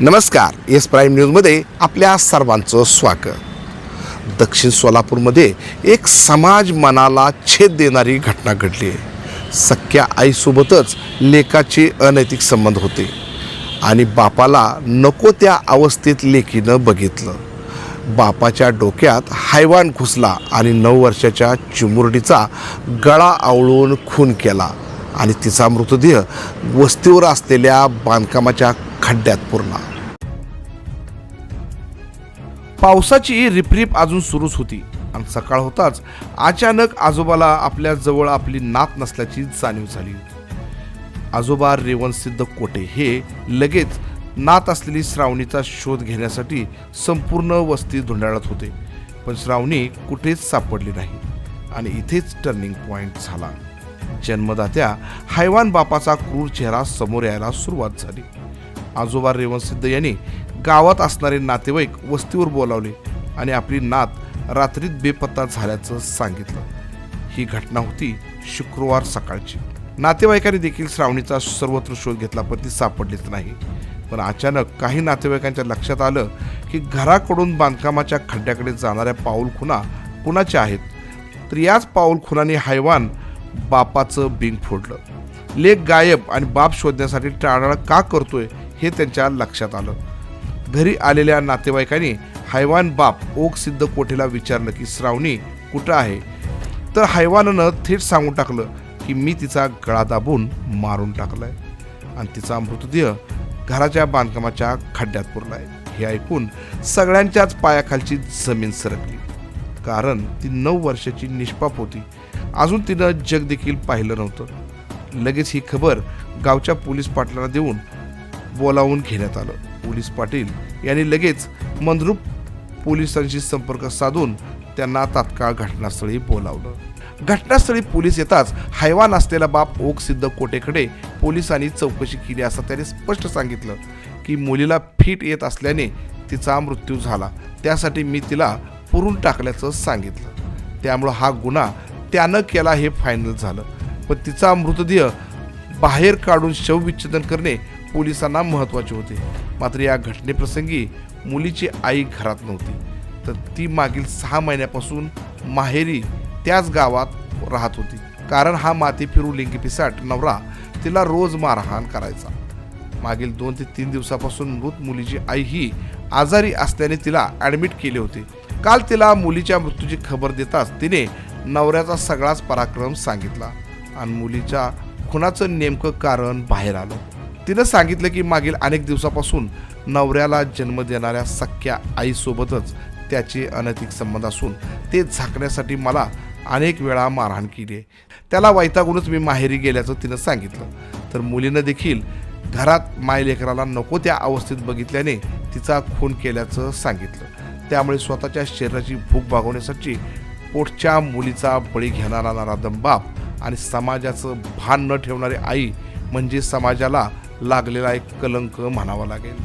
नमस्कार S prime न्यूजमध्ये आपल्या सर्वांचं स्वागत. दक्षिण सोलापूरमध्ये एक समाज मनाला छेद देणारी घटना घडली आहे. सख्या आईसोबतच लेकाचे अनैतिक संबंध होते आणि बापाला नको त्या अवस्थेत लेकीनं बघितलं. बापाच्या डोक्यात हैवान घुसला आणि नऊ वर्षाच्या चिमुरडीचा गळा आवळून खून केला आणि तिचा मृतदेह वस्तीवर असलेल्या बांधकामाच्या खड्ड्यात पुरला पावसाची रिपरिप अजून सुरूच होती. आणि सकाळ होताच अचानक आजोबाला आपल्या जवळ आपली नात नसल्याची जाणीव झाली आजोबा रेवणसिद्ध कोटे हे लगेच नात असलेली श्रावणीचा शोध घेण्यासाठी संपूर्ण वस्ती धुंडाळत होते. पण श्रावणी कुठेच सापडली नाही आणि इथेच टर्निंग पॉइंट झाला. जन्मदात्या हैवान बापाचा क्रूर चेहरा समोर यायला सुरुवात झाली. आजोबा रेवणसिद्ध यांनी गावात असणारे नातेवाईक वस्तीवर बोलावले आणि आपली नात रात्रीत बेपत्ता झाल्याचं सांगितलं. ही घटना होती शुक्रवार सकाळची. नातेवाईकांनी देखील श्रावणीचा सर्वत्र शोध घेतला पण ती सापडलीच नाही. पण अचानक काही नातेवाईकांच्या लक्षात आलं की घराकडून बांधकामाच्या खड्ड्याकडे जाणाऱ्या पाऊल खुणा कुणाच्या आहेत? तर याच पाऊल खुनाने हैवान बापाचं बिंग फोडलं. लेख गायब आणि बाप शोधण्यासाठी टाळाळ का करतोय? हे त्यांच्या लक्षात आलं. घरी आलेल्या नातेवाईकांनी हैवान बाप ओक सिद्ध कोठेला विचारलं की श्रावणी कुठं आहे? तर हैवानानं थेट सांगून टाकलं की मी तिचा गळा दाबून मारून टाकलाय आणि तिचा मृतदेह घराच्या बांधकामाच्या खड्ड्यात पुरलाय. हे ऐकून सगळ्यांच्याच पायाखालची जमीन सरकली. कारण ती नऊ वर्षाची निष्पाप होती. अजून तिनं जग देखील पाहिलं नव्हतं. लगेच ही खबर गावच्या पोलीस पाटलांना देऊन बोलावून घेण्यात आलं. पोलीस पाटील यांनी लगेच मंद्रुप पोलिसांशी संपर्क साधून त्यांना तात्काळ घटनास्थळी बोलावलं. घटनास्थळी पोलीस येताच हैवान असलेला बाप ओक सिद्ध कोटेकडे पोलिसांनी चौकशी केली असं त्याने स्पष्ट सांगितलं की मुलीला फिट येत असल्याने तिचा मृत्यू झाला. त्यासाठी मी तिला पुरून टाकल्याचं सांगितलं. त्यामुळं हा गुन्हा त्यानं केला हे फायनल झालं. पण तिचा मृतदेह बाहेर काढून शवविच्छेदन करणे पोलिसांना महत्त्वाचे होते. मात्र या घटनेप्रसंगी मुलीची आई घरात नव्हती. तर ती मागील सहा महिन्यापासून माहेरी त्याच गावात राहत होती. कारण हा माती फिरू लिंगी पिसाट नवरा तिला रोज मारहाण करायचा. मागील दोन ते तीन दिवसापासून मृत मुलीची आई ही आजारी असल्याने तिला ॲडमिट केले होते. काल तिला मुलीच्या मृत्यूची खबर देताच तिने नवऱ्याचा सगळाच पराक्रम सांगितला. आणि मुलीच्या खुनाचं नेमकं कारण बाहेर आलं. तिनं सांगितलं की मागील अनेक दिवसापासून नवऱ्याला जन्म देणाऱ्या सख्या आईसोबतच त्याचे अनैतिक संबंध असून ते झाकण्यासाठी मला अनेक वेळा मारहाण केली आहे. त्याला वैतागूनच मी माहेरी गेल्याचं तिनं सांगितलं. तर मुलीनं देखील घरात मायलेकराला नको त्या अवस्थेत बघितल्याने तिचा खून केल्याचं सांगितलं. त्यामुळे स्वतःच्या शरीराची भूक भागवण्यासाठी पोटच्या मुलीचा बळी घेणारा नारादम बाप आणि समाजाचं भान न ठेवणारी आई म्हणजे समाजाला लागलेला एक कलंक म्हणावा लागेल.